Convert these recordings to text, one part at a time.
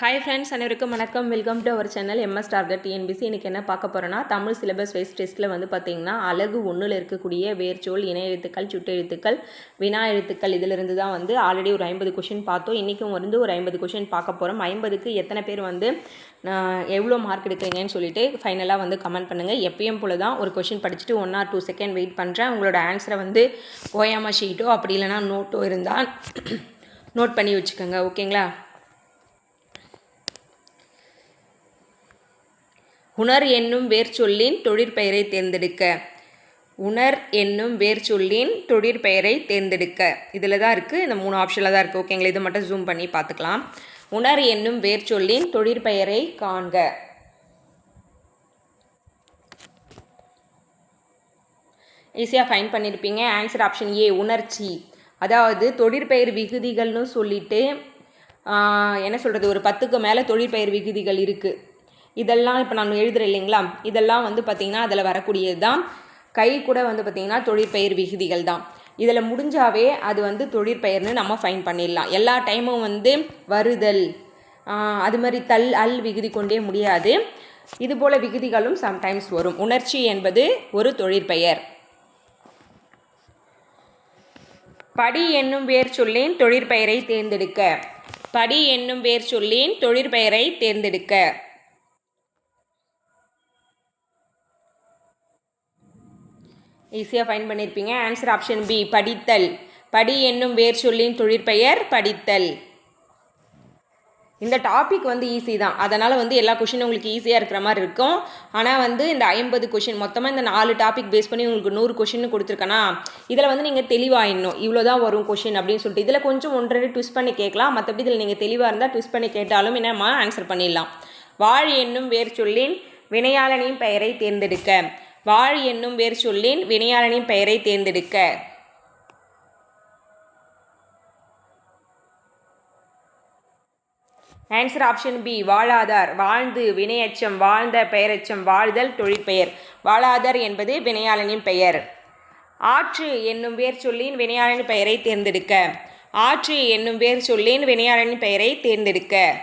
Hi friends அனைவருக்கும் வணக்கம். Welcome to our channel MS target TNPSC இன்றைக்கி என்ன பார்க்க போகிறோன்னா தமிழ் சிலபஸ் வைஸ் டெஸ்ட்டில் வந்து பார்த்திங்கன்னா அழகு ஒன்றில் இருக்கக்கூடிய வேர்ச்சொல் இணை எழுத்துக்கள் சுட்டெழுத்துக்கள் வினா எழுத்துக்கள் இதிலிருந்து தான் வந்து ஆல்ரெடி ஒரு ஐம்பது கொஷின் பார்த்தோம். இன்றைக்கும் வந்து ஒரு ஐம்பது கொஷின் பார்க்க போகிறோம் ஐம்பதுக்கு எத்தனை பேர் வந்து எவ்வளோ மார்க் எடுக்கிறீங்கன்னு சொல்லிட்டு ஃபைனலாக வந்து கமெண்ட் பண்ணுங்கள் எப்பயும் போல தான் ஒரு கொஷின் படிச்சுட்டு one or two second wait பண்ணுறேன் உங்களோட ஆன்சரை வந்து ஓயாமா ஷீட்டோ அப்படி இல்லைனா நோட்டோ இருந்தால் நோட் பண்ணி வச்சுக்கோங்க. ஓகேங்களா உணர் என்னும் வேர்ச்சொல்லின் தொழிற்பெயரை தேர்ந்தெடுக்க. உணர் என்னும் வேர்ச்சொல்லின் தொழிற்பெயரை தேர்ந்தெடுக்க. இதில் தான் இருக்குது இந்த மூணு ஆப்ஷனில் தான் இருக்குது ஓகேங்களா இதை மட்டும் ஜூம் பண்ணி பார்த்துக்கலாம். உணர் என்னும் வேர்ச்சொல்லின் தொழிற்பெயரை காண்க. ஈஸியாக ஃபைன் பண்ணியிருப்பீங்க ஆன்சர் ஆப்ஷன் ஏ உணர்ச்சி. அதாவது தொழிற்பெயர் விகுதிகள்னு சொல்லிட்டு என்ன சொல்கிறது ஒரு பத்துக்கு மேலே தொழிற்பெயர் விகுதிகள் இருக்குது இதெல்லாம் இப்போ நான் எழுதுகிறேன் இல்லைங்களா? இதெல்லாம் வந்து பார்த்திங்கன்னா அதில் வரக்கூடியது தான் கை கூட வந்து பார்த்திங்கன்னா தொழிற்பெயர் விகுதிகள் தான். இதில் முடிஞ்சாவே அது வந்து தொழிற்பெயர்னு நம்ம ஃபைன் பண்ணிடலாம். எல்லா டைமும் வந்து வருதல் அது மாதிரி தல் அல் விகுதி கொண்டே முடியாது. இது போல் விகுதிகளும் சம்டைம்ஸ் வரும். உணர்ச்சி என்பது ஒரு தொழிற்பெயர். படி என்னும் வேர் சொல்லேன் தொழிற்பெயரை தேர்ந்தெடுக்க. படி என்னும் வேர் சொல்லேன் தொழிற்பெயரை தேர்ந்தெடுக்க. ஈஸியாக ஃபைன் பண்ணியிருப்பீங்க ஆன்சர் ஆப்ஷன் பி படித்தல். படி என்னும் வேர் சொல்லின் தொழிற்பெயர் படித்தல். இந்த டாபிக் வந்து ஈஸி தான். அதனால் வந்து எல்லா கொஷினும் உங்களுக்கு ஈஸியாக இருக்கிற மாதிரி இருக்கும். ஆனால் வந்து இந்த ஐம்பது கொஷின் மொத்தமாக இந்த நாலு டாபிக் பேஸ் பண்ணி உங்களுக்கு நூறு கொஷின் கொடுத்துருக்கனா இதில் வந்து நீங்கள் தெளிவாயிடணும் இவ்வளோ தான் வரும் கொஷின் அப்படின்னு சொல்லிட்டு. இதில் கொஞ்சம் ஒன்றரை ட்விஸ்ட் பண்ணி கேட்கலாம். மற்றபடி இதில் நீங்கள் தெளிவாக இருந்தால் ட்விஸ்ட் பண்ணி கேட்டாலும் என்னம்மா ஆன்சர் பண்ணிடலாம். வாழ் என்னும் வேர் சொல்லின் வினையாளனின் பெயரை தேர்ந்தெடுக்க. வாழ் என்னும் வேர் சொல்லின் வினையாளனின் பெயரை தேர்ந்தெடுக்க. ஆன்சர் ஆப்ஷன் பி வாழாதார் வாழ்ந்து வினையச்சம் வாழ்ந்த பெயரச்சம் வாழ்தல் தொழிற்பெயர். வாழாதார் என்பது வினையாளனின் பெயர். ஆற்று என்னும் வேர் சொல்லின் வினையாளனின் பெயரை தேர்ந்தெடுக்க. ஆற்று என்னும் வேர் சொல்லின் வினையாளனின் பெயரை தேர்ந்தெடுக்க.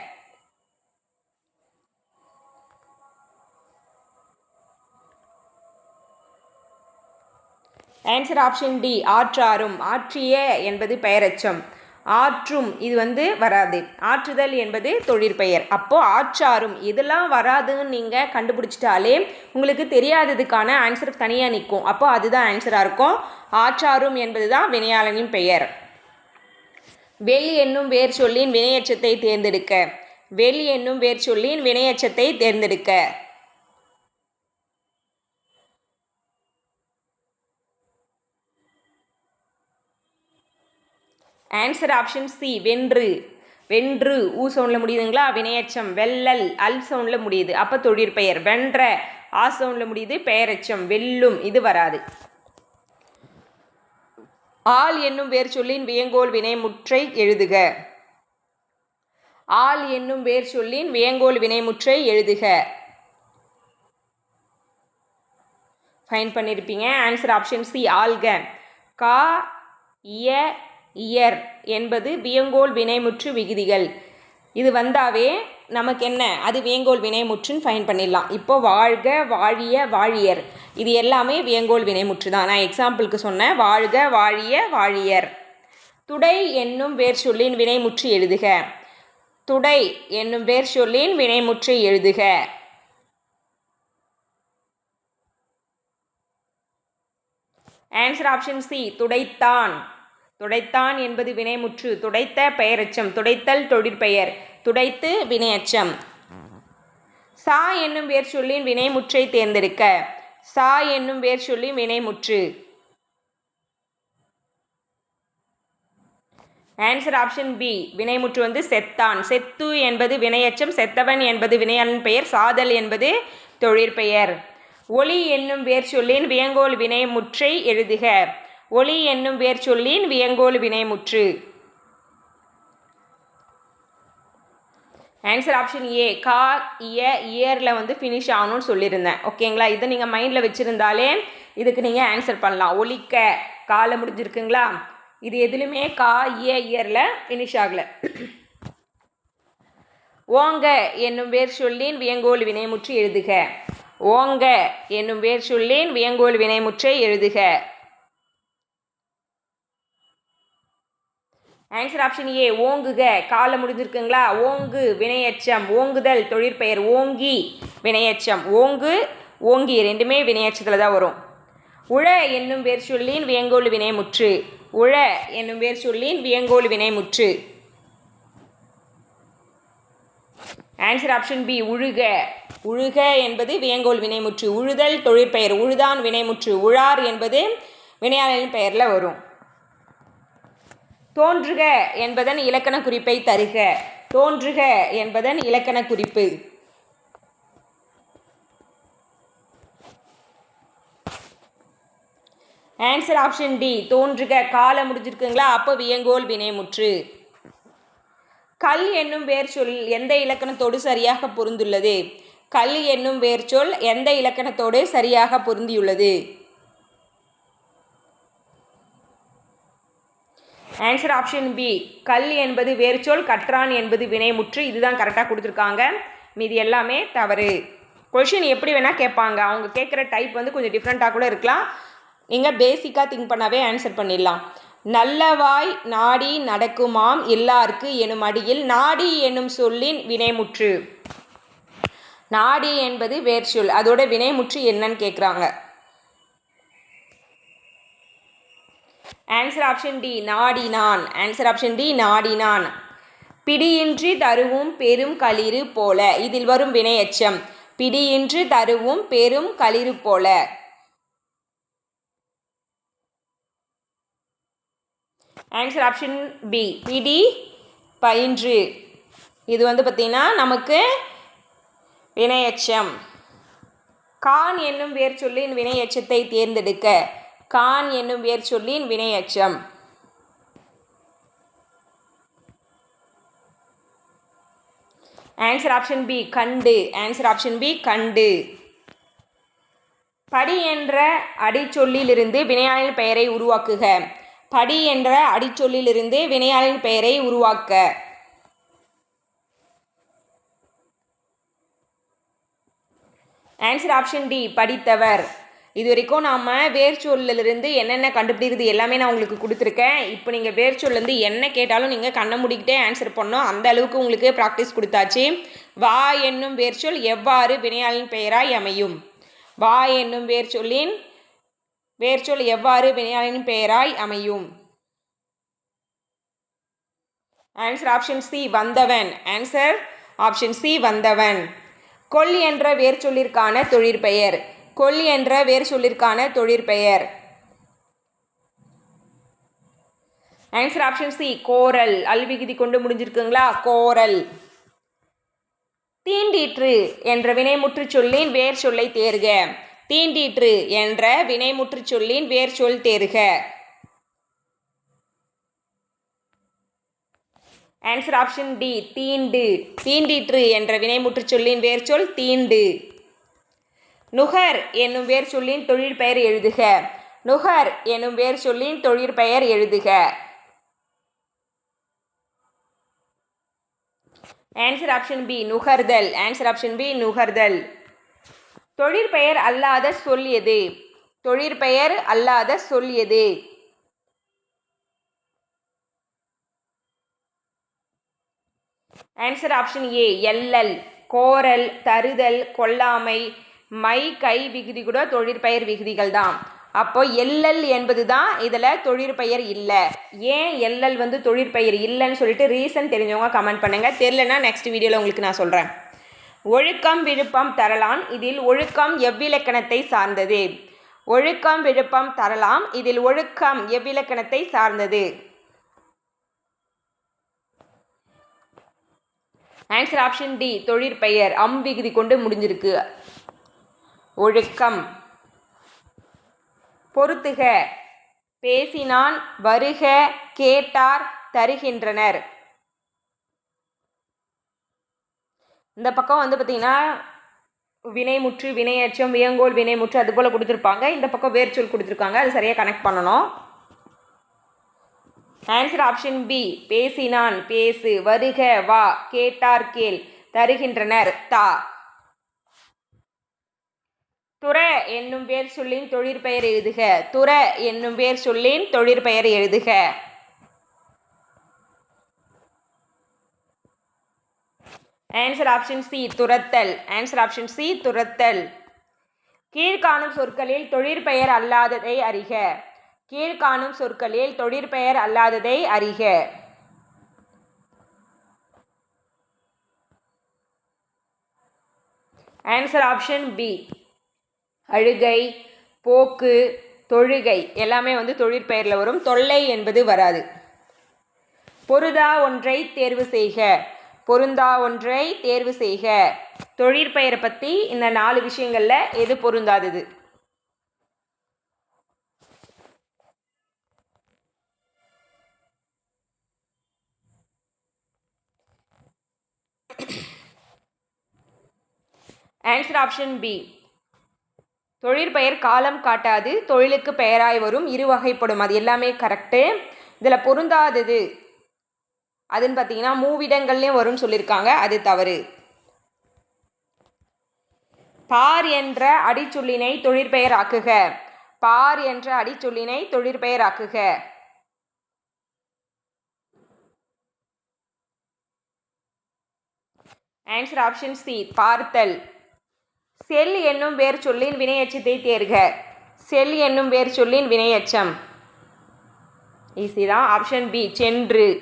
ஆன்சர் ஆப்ஷன் டி ஆற்றாரும். ஆற்றிய என்பது பெயரச்சம். ஆற்றும் இது வந்து வராது. ஆற்றுதல் என்பது தொழிற்பெயர் அப்போது ஆற்றாரும் இதெல்லாம் வராதுன்னு நீங்கள் கண்டுபிடிச்சிட்டாலே உங்களுக்கு தெரியாததுக்கான ஆன்சர் தனியாக நிற்கும் அப்போ அதுதான் ஆன்சராக இருக்கும். ஆற்றாரும் என்பது தான் வினையாளனின் பெயர். வெள்ளி என்னும் வேர் சொல்லின் வினையச்சத்தை தேர்ந்தெடுக்க. வெள்ளி என்னும் வேர் சொல்லின் வினையச்சத்தை தேர்ந்தெடுக்க. ஆன்சர் ஆப்ஷன் சி வென்று. வென்று ஊ சவுண்டில் முடியுதுங்களா? வினையச்சம் வெள்ளல் அல் சவுண்டில் முடியுது. அப்போ தொழிற்பெயர் வென்ற. ஆ சவுண்டில் முடியுது பெயரச்சம் வெல்லும் இது வராது. ஆள் என்னும் வேர் சொல்லின் வியங்கோல் வினை முற்றை எழுதுக. ஆள் என்னும் வேர் சொல்லின் வியங்கோல் வினைமுற்றை எழுதுக. ஃபைன் பண்ணியிருப்பீங்க ஆன்சர் ஆப்ஷன் சி ஆல்க கா இய இயர் என்பது வியங்கோல் வினைமுற்று விகுதிகள். இது வந்தாவே நமக்கு என்ன அது வியங்கோல் வினைமுற்றுன்னு ஃபைன் பண்ணிடலாம். இப்போ வாழ்க வாழிய வாழியர். இது எல்லாமே வியங்கோல் வினைமுற்று தான். நான் எக்ஸாம்பிளுக்கு சொன்னேன் வாழ்க வாழிய வாழியர். துடை என்னும் வேர் சொல்லின் வினைமுற்று எழுதுக. துடை என்னும் வேர் சொல்லின் வினைமுற்று எழுதுக. ஆன்சர் ஆப்ஷன் சி துடைத்தான். துடைத்தான் என்பது வினைமுற்று துடைத்த பெயரச்சம் துடைத்தல் தொழிற்பெயர் துடைத்து வினையச்சம். சா என்னும் வேர் சொல்லின் வினைமுற்றை தேர்ந்தெடுக்க. சா என்னும் வேர் சொல்லின் வினைமுற்று. ஆன்சர் ஆப்ஷன் பி வினைமுற்று வந்து செத்தான். செத்து என்பது வினையச்சம் செத்தவன் என்பது வினையன் பெயர் சாதல் என்பது தொழிற்பெயர். ஒளி என்னும் வேர் சொல்லின் வியங்கோல் வினைமுற்றை எழுதுக. ஒளி என்னும் வேர் சொல்லின் வியங்கோல் வினைமுற்று. ஆன்சர் ஆப்ஷன் ஏ கா இய இயரில் வந்து ஃபினிஷ் ஆகணும்னு சொல்லியிருந்தேன் ஓகேங்களா இதை நீங்கள் மைண்டில் வச்சுருந்தாலே இதுக்கு நீங்கள் ஆன்சர் பண்ணலாம். ஒலிக்க காலை முடிஞ்சிருக்குங்களா? இது எதுலையுமே கா இய இயரில் ஃபினிஷ் ஆகலை. ஓங்க என்னும் வேர் சொல்லின் வியங்கோல் வினைமுற்று எழுதுக. ஓங்க என்னும் வேர் சொல்லின் வியங்கோல் வினைமுற்றை எழுதுக. ஆன்சர் ஆப்ஷன் ஏ ஓங்குக. காலம் முடிஞ்சிருக்குங்களா? ஓங்கு வினையச்சம். ஓங்குதல் தொழிற்பெயர் ஓங்கி வினையச்சம். ஓங்கு ஓங்கி. ரெண்டுமே வினையச்சத்தில் தான் வரும். உழ என்னும் வேர் சொல்லின் வியங்கோல் வினைமுற்று உழ என்னும் வேர் சொல்லின் வியங்கோல் வினைமுற்று ஆன்சர் ஆப்ஷன் பி உழுக. உழுக என்பது வியங்கோல் வினைமுற்று உழுதல் தொழிற்பெயர். உழுதான் வினைமுற்று உழார் என்பது வினையாளரின் பெயரில் வரும். தோன்றுக என்பதன் இலக்கண குறிப்பை தருக. தோன்றுக என்பதன் இலக்கண குறிப்பு. ஆன்சர் ஆப்ஷன் டி தோன்றுக. காலம் முடிஞ்சிருக்குங்களா? அப்போ வியங்கோல் வினைமுற்று. கல் என்னும் வேர் சொல் எந்த இலக்கணத்தோடு சரியாக பொருந்துள்ளது? கல் என்னும் வேர் சொல் எந்த இலக்கணத்தோடு சரியாக பொருந்தியுள்ளது? ஆன்சர் ஆப்ஷன் பி கல் என்பது வேர்ச்சொல் கற்றான் என்பது வினைமுற்று இதுதான் கரெக்டாக கொடுத்துருக்காங்க. மீதி எல்லாமே தவறு. கொஷின் எப்படி வேணால் கேட்பாங்க. அவங்க கேட்குற டைப் வந்து கொஞ்சம் டிஃப்ரெண்ட்டாக கூட இருக்கலாம். நீங்கள் பேசிக்காக திங்க் பண்ணாவே ஆன்சர் பண்ணிடலாம். நல்லவாய் நாடி நடக்குமாம் எல்லாருக்கு எனும் அடியில் நாடி என்னும் சொல்லின் வினைமுற்று நாடி என்பது வேர்ச்சொல் அதோட வினைமுற்று என்னன்னு கேட்குறாங்க ஆன்சர் ஆப்ஷன் டி நாடினான் ஆன்சர் ஆப்ஷன் டி நாடினான் பிடியின்றி தருவும் பெரும் களிறு போல. இதில் வரும் வினையச்சம். பிடியின்றி தருவும் பெரும் களிறு போல. ஆன்சர் ஆப்ஷன் பி பிடி பயின்று. இது வந்து பார்த்திங்கன்னா நமக்கு வினையச்சம். கான் என்னும் வேர் சொல்லின் வினையச்சத்தை தேர்ந்தெடுக்க. கான் என்னும் வேர் சொல்லின் வினையச்சம். ஆன்சர் ஆப்ஷன் பி கண்டு. ஆன்சர் ஆப்ஷன் பி கண்டு. படி என்ற அடிச்சொல்லிலிருந்து வினையாளின் பெயரை உருவாக்குக. படி என்ற அடிச்சொல்லிலிருந்து வினையாளின் பெயரை உருவாக்க. ஆன்சர் ஆப்ஷன் டி படித்தவர். இது வரைக்கும் நாம் வேர்ச்சொல்லிருந்து என்னென்ன கண்டுபிடிக்கிறது எல்லாமே நான் உங்களுக்கு கொடுத்துருக்கேன். இப்போ நீங்கள் வேர்ச்சொல்லேருந்து என்ன கேட்டாலும் நீங்கள் கண்ணை முடிக்கிட்டே ஆன்சர் பண்ணோம் அந்த அளவுக்கு உங்களுக்கு ப்ராக்டிஸ் கொடுத்தாச்சு. வா என்னும் வேர்ச்சொல் எவ்வாறு வினையாளின் பெயராய் அமையும்? வா என்னும் வேர்ச்சொல்லின் வேர்ச்சொல் எவ்வாறு வினையாளின் பெயராய் அமையும்? ஆன்சர் ஆப்ஷன் சி வந்தவன். ஆன்சர் ஆப்ஷன் சி வந்தவன். கொல் என்ற வேர்ச்சொல்லிற்கான தொழிற்பெயர். கொல் என்ற வேர் சொல்லிற்கான தொழிற்பெயர் ஆன்சர் ஆப்ஷன் சி கோரல். அல்விகுதி கொண்டு முடிஞ்சிருக்குங்களா? கோரல். தீண்டீற்று என்ற வினைமுற்று சொல்லின் வேர் சொல்லை தேர்க. தீண்டீற்று என்ற வினைமுற்று சொல்லின் வேர் சொல் தேர்க. ஆன்சர் ஆப்ஷன் டி தீண்டு. தீண்டீற்று என்ற வினைமுற்று சொல்லின் வேர் சொல் தீண்டு. நுகர் என்னும் வேர் சொல்லின் தொழிற்பெயர் எழுதுக. நுகர் என்னும் வேர் சொல்லின் தொழிற்பெயர் எழுதுக. ஆன்சர் ஆப்ஷன் பி நுகர்தல். ஆன்சர் ஆப்ஷன் பி நுகர்தல். தொழிற்பெயர் அல்லாத சொல் எது? தொழிற்பெயர் அல்லாத சொல் எது? ஆன்சர் ஆப்ஷன் ஏ எல்லல் கோரல் தருதல் கொல்லாமை. மை கை விகுதி கூட தொழிற்பெயர் விகுதிகள் தான் அப்போ எல்எல் என்பது தான் இதில் தொழிற்பெயர் இல்லை. ஏன் எல்எல் வந்து தொழிற்பெயர் இல்லைன்னு சொல்லிட்டு ரீசன் தெரிஞ்சவங்க கமெண்ட் பண்ணுங்கள் தெரிலனா நெக்ஸ்ட் வீடியோவில் உங்களுக்கு நான் சொல்கிறேன் ஒழுக்கம் விழுப்பம் தரலாம் இதில் ஒழுக்கம் எவ்விலக்கணத்தை சார்ந்தது? ஒழுக்கம் விழுப்பம் தரலாம் இதில் ஒழுக்கம் எவ்விலக்கணத்தை சார்ந்தது? ஆன்சர் ஆப்ஷன் டி தொழிற்பெயர் அம் விகுதி கொண்டு முடிஞ்சிருக்கு. ஒழுக்கம். பொறுத்துக. பேசினான் வருக கேட்டார் தருகின்றனர். இந்த பக்கம் வந்து பார்த்திங்கன்னா வினைமுற்று வினையச்சம் வியங்கோல் வினைமுற்று அது போல் கொடுத்துருப்பாங்க. இந்த பக்கம் வேர்ச்சொல் கொடுத்துருக்காங்க. அது சரியாக கனெக்ட் பண்ணணும். ஆன்சர் ஆப்ஷன் பி பேசினான் பேசு வருக வா கேட்டார் கேள் தருகின்றனர் தா. துற என்னும் வேர் சொல்லின் தொழிற்பெயர் எழுதுக. துற என்னும் வேர் சொல்லின் தொழிற்பெயர் எழுதுக. ஆன்சர் ஆப்ஷன் சி துரத்தல் ஆன்சர் ஆப்ஷன் சி துரத்தல் கீழ்காணும் சொற்களில் தொழிற்பெயர் அல்லாததை அறிக. கீழ்காணும் சொற்களில் தொழிற்பெயர் அல்லாததை அறிக. ஆன்சர் ஆப்ஷன் பி அழுகை போக்கு தொழுகை எல்லாமே வந்து தொழிற்பெயரில் வரும். தொல்லை என்பது வராது. பொருதா ஒன்றை தேர்வு செய்க. பொருந்தா ஒன்றை தேர்வு செய்க. தொழிற்பெயரை பற்றி இந்த நாலு விஷயங்களில் எது பொருந்தாதது? ஆன்சர் ஆப்ஷன் பி தொழிற்பெயர் காலம் காட்டாது தொழிலுக்கு பெயராய் வரும் இரு வகைப்படும். அது எல்லாமே கரெக்டு இதில் பொருந்தாதது. அதுன்னு பார்த்தீங்கன்னா மூவிடங்கள்லேயும் வரும்னு சொல்லியிருக்காங்க அது தவறு. பார் என்ற அடிச்சொல்லினை தொழிற்பெயர் ஆக்குக. பார் என்ற அடிச்சொல்லினை தொழிற்பெயர் ஆக்குக. ஆன்சர் ஆப்ஷன் சி பார்த்தல். செல் என்னும் வேர் சொல்லின் வினையச்சத்தை தேர்க. செல் என்னும் வேர் சொல்லின் வினையச்சம். ஈஸி தான். ஆப்ஷன் பி சென்று.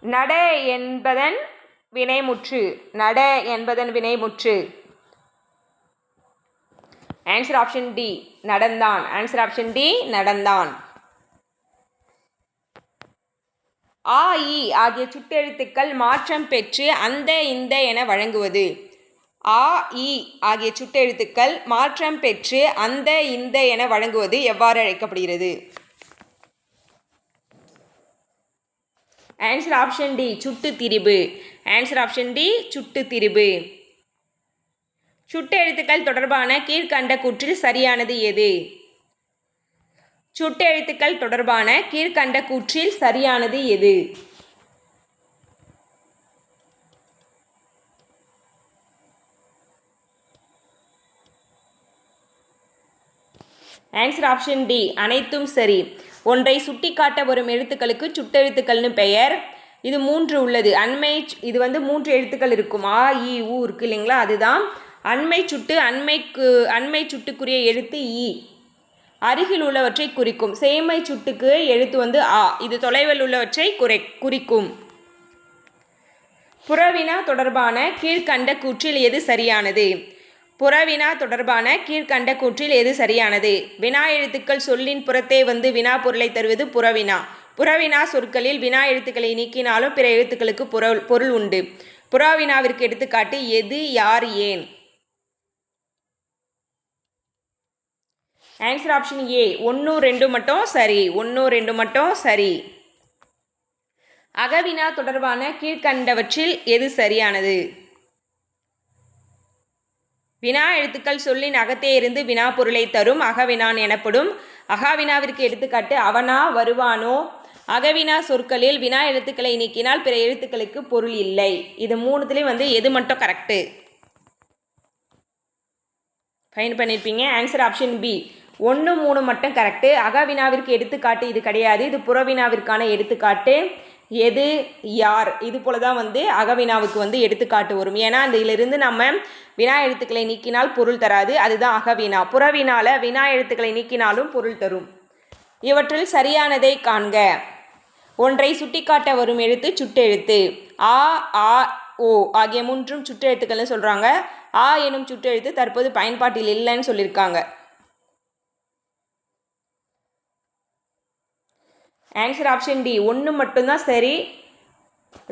நட என்பதன் வினைமுற்று. நட என்பதன் வினைமுற்று. ஆன்சர் ஆப்ஷன் டி நடந்தான். ஆன்சர் ஆப்ஷன் டி நடந்தான். ஆ இ ஆகிய சுட்டெழுத்துக்கள் மாற்றம் பெற்று அந்த இந்த என வழங்குவது. ஆ இ ஆகிய சுட்டெழுத்துக்கள் மாற்றம் பெற்று அந்த இந்த என வழங்குவது எவ்வாறு அழைக்கப்படுகிறது? ஆன்சர் ஆப்ஷன் டி சுட்டு திரிபு. ஆன்சர் ஆப்ஷன் டி சுட்டு திரிபு. சுட்டெழுத்துக்கள் தொடர்பான கீழ்கண்ட கூற்றில் சரியானது எது? சுட்டெழுத்துக்கள் தொடர்பான கீழ்கண்ட கூற்றில் சரியானது எது? ஆன்சர் ஆப்ஷன் டி அனைத்தும் சரி. ஒன்றை சுட்டிக்காட்ட வரும் எழுத்துக்களுக்கு சுட்டெழுத்துக்கள்னு பெயர். இது மூன்று உள்ளது. அண்மை இது வந்து மூன்று எழுத்துக்கள் இருக்கும். ஆ இ ஊ இருக்கு இல்லைங்களா? அதுதான். அண்மை சுட்டு அண்மைக்கு அண்மை சுட்டுக்குரிய எழுத்து இ. அருகில் உள்ளவற்றை குறிக்கும். சேமை சுட்டுக்கு எழுத்து வந்து ஆ. இது தொலைவில் உள்ளவற்றை குறை குறிக்கும். புறவினா தொடர்பான கீழ்கண்ட கூற்றில் எது சரியானது? புறவினா தொடர்பான கீழ்கண்ட கூற்றில் எது சரியானது? வினா எழுத்துக்கள் சொல்லின் புறத்தே வந்து வினா பொருளை தருவது புறவினா. புறவினா சொற்களில் வினா எழுத்துக்களை நீக்கினாலும் பிற எழுத்துக்களுக்கு பொருள் பொருள் உண்டு. புறவினாவிற்கு எடுத்துக்காட்டு எது யார் ஏன்? ஆன்சர் ஆப்ஷன் ஏ ஒன்று ரெண்டு மட்டும் சரி. ஒன்று ரெண்டு மட்டும் சரி. அகவினா தொடர்பான கீழ்கண்டவற்றில் எது சரியானது? வினா எழுத்துக்கள் சொல்லின் அகத்தே இருந்து வினா பொருளை தரும் அகவினான் எனப்படும். அகாவினாவிற்கு எடுத்துக்காட்டு அவனா வருவானோ? அகவினா சொற்களில் வினா எழுத்துக்களை நீக்கினால் பிற எழுத்துக்களுக்கு பொருள் இல்லை. இது மூணுத்துலேயும் வந்து எது மட்டும் கரெக்டு ஃபைன் பண்ணியிருப்பீங்க ஆன்சர் ஆப்ஷன் பி ஒன்று மூணு மட்டும் கரெக்டு அகவினாவிற்கு எடுத்துக்காட்டு இது கிடையாது. இது புறவினாவிற்கான எடுத்துக்காட்டு. எது யார்? இது போல தான் வந்து அகவினாவுக்கு வந்து எடுத்துக்காட்டு வரும். ஏன்னா அந்த இதிலிருந்து நம்ம வினா எழுத்துக்களை நீக்கினால் பொருள் தராது. அதுதான் அகவினா. புறவினால வினா எழுத்துக்களை நீக்கினாலும் பொருள் தரும். இவற்றில் சரியானதை காண்க. ஒன்றை சுட்டிக்காட்ட வரும் எழுத்து சுட்டெழுத்து. ஆ ஆ ஓ ஆகிய மூன்றும் சுட்டெழுத்துக்கள்னு சொல்கிறாங்க ஆ எனும் சுட்டெழுத்து தற்போது பயன்பாட்டில் இல்லைன்னு சொல்லியிருக்காங்க. ஆன்சர் ஆப்ஷன் டி ஒன்று மட்டும்தான் சரி.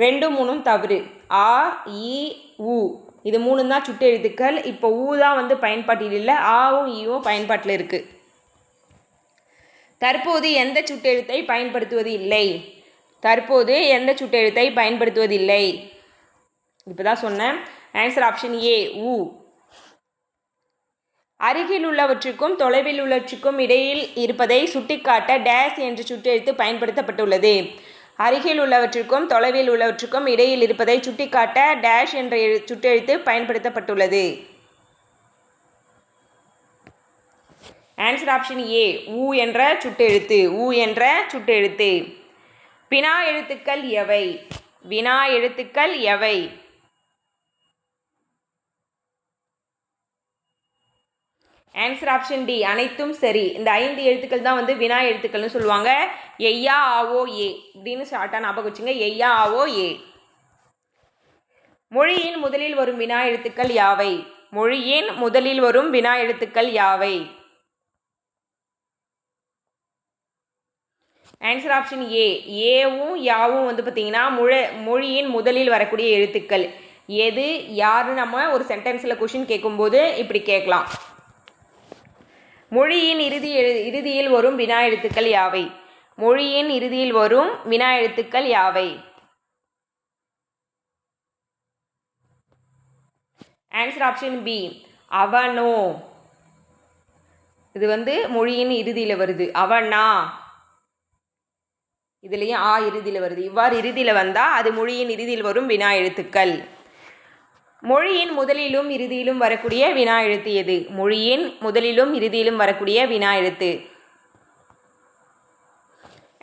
ரெண்டு மூணும் தவறு. ஆ இ உ. இது மூணு தான் சுட்டெழுத்துக்கள் இப்போ ஊ தான் வந்து பயன்பாட்டில் இல்லை. ஆவும் ஈவும் பயன்பாட்டில் இருக்குது தற்போது எந்த சுட்டெழுத்தை பயன்படுத்துவது இல்லை? தற்போது எந்த சுட்டெழுத்தை பயன்படுத்துவதில்லை இப்போ தான் சொன்னேன். ஆன்சர் ஆப்ஷன் ஏ ஊ அருகில் உள்ளவற்றுக்கும் தொலைவில் உள்ளவற்றுக்கும் இடையில் இருப்பதை சுட்டிக்காட்ட டேஸ் என்ற சுட்டெழுத்து பயன்படுத்தப்பட்டுள்ளது. அருகில் உள்ளவற்றிற்கும் தொலைவில் உள்ளவற்றுக்கும் இடையில் இருப்பதை சுட்டிக்காட்ட டேஷ் என்ற எழு சுட்டெழுத்து பயன்படுத்தப்பட்டுள்ளது. ஆன்சர் ஆப்ஷன் ஏ ஊ என்ற சுட்டெழுத்து ஊ என்ற சுட்டெழுத்து. வினா எழுத்துக்கள் எவை? வினா எழுத்துக்கள் எவை? ஆன்சர் ஆப்ஷன் டி அனைத்தும் சரி. இந்த ஐந்து எழுத்துக்கள் தான் வந்து வினா எழுத்துக்கள்னு சொல்லுவாங்க. எய்யா ஆவோ ஏ. அப்படின்னு ஷார்ட்டாக ஞாபகம் வச்சுங்க. எய்யா ஆவோ ஏ. மொழியின் முதலில் வரும் வினா எழுத்துக்கள் யாவை? மொழியின் முதலில் வரும் வினா எழுத்துக்கள் யாவை? ஆன்சர் ஆப்ஷன் ஏ ஏவும் யாவும் வந்து பார்த்தீங்கன்னா முழ மொழியின் முதலில் வரக்கூடிய எழுத்துக்கள். எது யாருன்னு நம்ம ஒரு சென்டென்ஸில் கொஷின் கேட்கும்போது இப்படி கேட்கலாம். மொழியின் இறுதி எழு இறுதியில் வரும் வினா எழுத்துக்கள் யாவை? மொழியின் இறுதியில் வரும் வினா எழுத்துக்கள் யாவை? ஆன்சர் ஆப்ஷன் பி அவனோ. இது வந்து மொழியின் இறுதியில் வருது. அவனா. இதுலேயும் ஆ இறுதியில் வருது. இவ்வாறு இறுதியில் வந்தால் அது மொழியின் இறுதியில் வரும் வினா எழுத்துக்கள். மொழியின் முதலிலும் இறுதியிலும் வரக்கூடிய வினா எழுத்து எது? மொழியின் முதலிலும் இறுதியிலும் வரக்கூடிய வினா எழுத்து.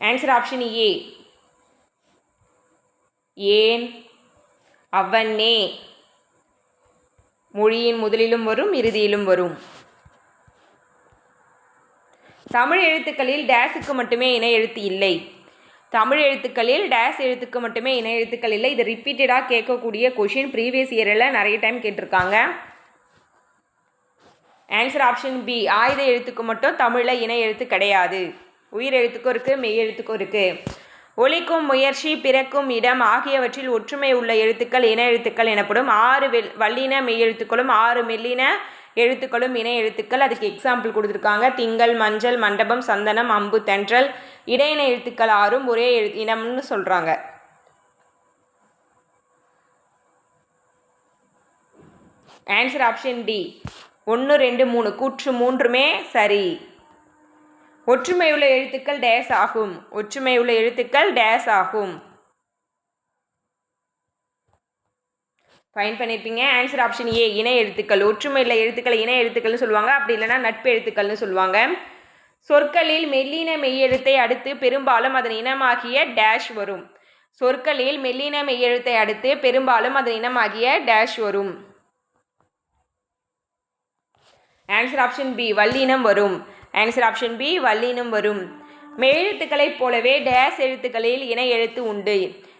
ஆன்சர் ஆப்ஷன் ஏ ஏன்? அவனே மொழியின் முதலிலும் வரும் இறுதியிலும் வரும். தமிழ் எழுத்துக்களில் டேஸுக்கு மட்டுமே இணை எழுத்து இல்லை. தமிழ் எழுத்துக்களில் டேஸ் எழுத்துக்கு மட்டுமே இணை எழுத்துக்கள் இல்லை. இது ரிப்பீட்டடாக கேட்கக்கூடிய கொஷின் ப்ரீவியஸ் இயரில் நிறைய டைம் கேட்டிருக்காங்க. ஆன்சர் ஆப்ஷன் பி ஆயுத எழுத்துக்கு மட்டும் தமிழில் இணை எழுத்து கிடையாது. உயிர் எழுத்துக்கும் இருக்குது மெய் எழுத்துக்கும் இருக்குது ஒலிக்கும் முயற்சி பிறக்கும் இடம் ஆகியவற்றில் ஒற்றுமை உள்ள எழுத்துக்கள் இன எழுத்துக்கள் எனப்படும் ஆறு வெல் வல்லின மெய் எழுத்துக்களும் ஆறு மெல்லின எழுத்துக்களும் இணை எழுத்துக்கள். அதுக்கு எக்ஸாம்பிள் கொடுத்துருக்காங்க. திங்கள் மஞ்சள் மண்டபம் சந்தனம் அம்பு தென்றல் இடையின எழுத்துக்கள் ஆறும் ஒரே எழு இனம்னு சொல்கிறாங்க ஆன்சர் ஆப்ஷன் டி ஒன்று ரெண்டு மூணு. கூற்று மூன்றுமே சரி. ஒற்றுமை உள்ள எழுத்துக்கள் டேஸ் ஆகும். ஒற்றுமை உள்ள எழுத்துக்கள் டேஸ் ஆகும். ஃபைன் பண்ணியிருப்பீங்க ஆன்சர் ஆப்ஷன் ஏ இணை எழுத்துக்கள். ஒற்றுமை உள்ள எழுத்துக்களை இணை எழுத்துக்கள்னு சொல்லுவாங்க. அப்படி இல்லைன்னா நட்பு எழுத்துக்கள்னு சொல்லுவாங்க. சொற்களில் மெல்லின மெய்யெழுத்தை அடுத்து பெரும்பாலும் அதன் இனமாகிய டேஷ் வரும். சொற்களில் மெல்லின மெய்யெழுத்தை அடுத்து பெரும்பாலும் அதன் இனமாகிய டேஷ் வரும். ஆன்சர் ஆப்ஷன் பி வல்லினம் வரும். ஆன்சர் ஆப்ஷன் பி வல்லினம் வரும். மெய்யெழுத்துக்களைப் போலவே டேஸ் எழுத்துக்களில் இன எழுத்து உண்டு.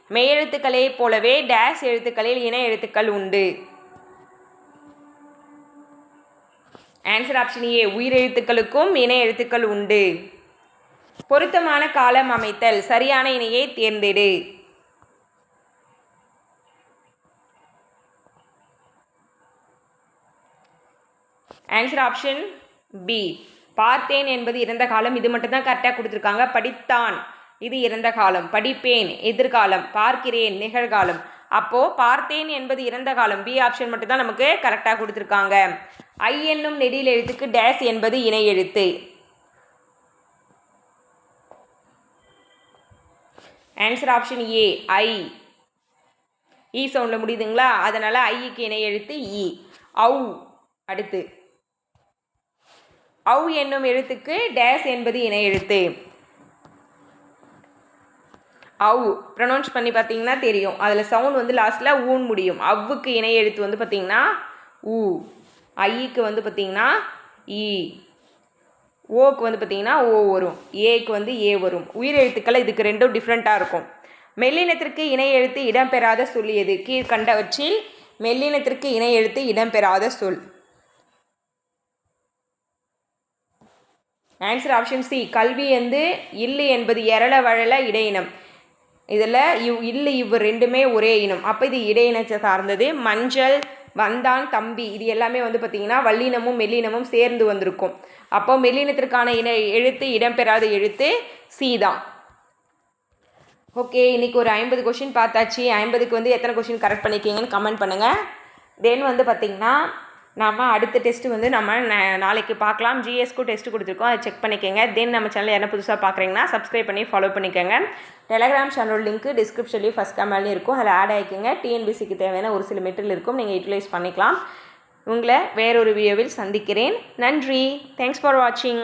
மெய்யெழுத்துக்களைப் போலவே டேஸ் எழுத்துக்களில் இன எழுத்துக்கள் உண்டு. ஆன்சர் ஆப்ஷன் ஏ உயிரெழுத்துக்களுக்கும் இணை எழுத்துக்கள் உண்டு. பொருத்தமான காலம் அமைத்தல் சரியான இணையை தேர்ந்தெடு. ஆன்சர் ஆப்ஷன் பி பார்த்தேன் என்பது இறந்த காலம். இது மட்டும்தான் கரெக்டாக கொடுத்துருக்காங்க. படித்தான். இது இறந்த காலம். படிப்பேன். எதிர்காலம். பார்க்கிறேன். நிகழ்காலம். அப்போது பார்த்தேன் என்பது இறந்த காலம். பி ஆப்ஷன் மட்டும்தான் நமக்கு கரெக்டாக கொடுத்துருக்காங்க. ஐ என்னும் நெடியில் எழுத்துக்கு டேஸ் என்பது இணை எழுத்து. ஆன்சர் ஆப்ஷன் ஏ ஐ இ சவுண்டில் முடியுதுங்களா? அதனால் ஐக்கு இணை எழுத்து e. இ ஔ அடுத்து. ஔ என்னும் எழுத்துக்கு டேஸ் என்பது இணை எழுத்து. அவு ப்ரொனவுன்ஸ் பண்ணி பார்த்தீங்கன்னா தெரியும். அதில் சவுண்ட் வந்து லாஸ்ட்டில் ஊன் முடியும். அவ்வுக்கு இணை எழுத்து வந்து பார்த்தீங்கன்னா ஊ. ஐக்கு வந்து பார்த்தீங்கன்னா ஈ. ஓக்கு வந்து பார்த்தீங்கன்னா ஓ வரும். ஏக்கு வந்து ஏ வரும். உயிர் எழுத்துக்கள் இதுக்கு ரெண்டும் டிஃப்ரெண்ட்டாக இருக்கும். மெல்லினத்திற்கு இணை எழுத்து இடம்பெறாத சொல் எது? கீழ்கண்டவற்றில் மெல்லினத்திற்கு இணை எழுத்து இடம்பெறாத சொல். ஆன்சர் ஆப்ஷன் சி கல்வி வந்து இல்லு என்பது எரள வழல இடையினம். இதில் இவ் இல்லு இவ் ரெண்டுமே ஒரே இனம். அப்போ இது இடையினத்தை சார்ந்தது. மஞ்சள் வந்தான் தம்பி. இது எல்லாமே வந்து பார்த்திங்கன்னா வல்லினமும் மெல்லினமும் சேர்ந்து வந்திருக்கும். அப்போ மெல்லினத்திற்கான இன எழுத்து இடம்பெறாத எழுத்து சி ஓகே இன்றைக்கி ஒரு ஐம்பது கொஷின் பார்த்தாச்சு. ஐம்பதுக்கு வந்து எத்தனை கொஷின் கரெக்ட் பண்ணிக்கிங்கன்னு கமெண்ட் பண்ணுங்கள் தென் வந்து பார்த்திங்கன்னா நம்ம அடுத்த டெஸ்ட்டு வந்து நம்ம நாளைக்கு பார்க்கலாம். ஜிஎஸ்க்கும் டெஸ்ட்டு கொடுத்துருக்கோம். அதை செக் பண்ணிக்கோங்க. தென் நம்ம சேனல் என்ன புதுசாக பார்க்குறீங்கன்னா சப்ஸ்கிரைப் பண்ணி ஃபாலோ பண்ணிக்கோங்க. டெலகிராம் சேனல் லிங்க்கு டிஸ்கிரிப்ஷன்லேயும் ஃபஸ்ட் கமெண்ட்லேயும் இருக்கும். அதில் ஆட் ஆகிக்கோங்க டிஎன்பிசிக்கு தேவையான ஒரு சில மெட்டீரியல் இருக்கும். நீங்கள் யூட்டிலைஸ் பண்ணிக்கலாம். உங்களை வேறொரு வீடியோவில் சந்திக்கிறேன். நன்றி. தேங்க்ஸ் ஃபார் வாட்சிங்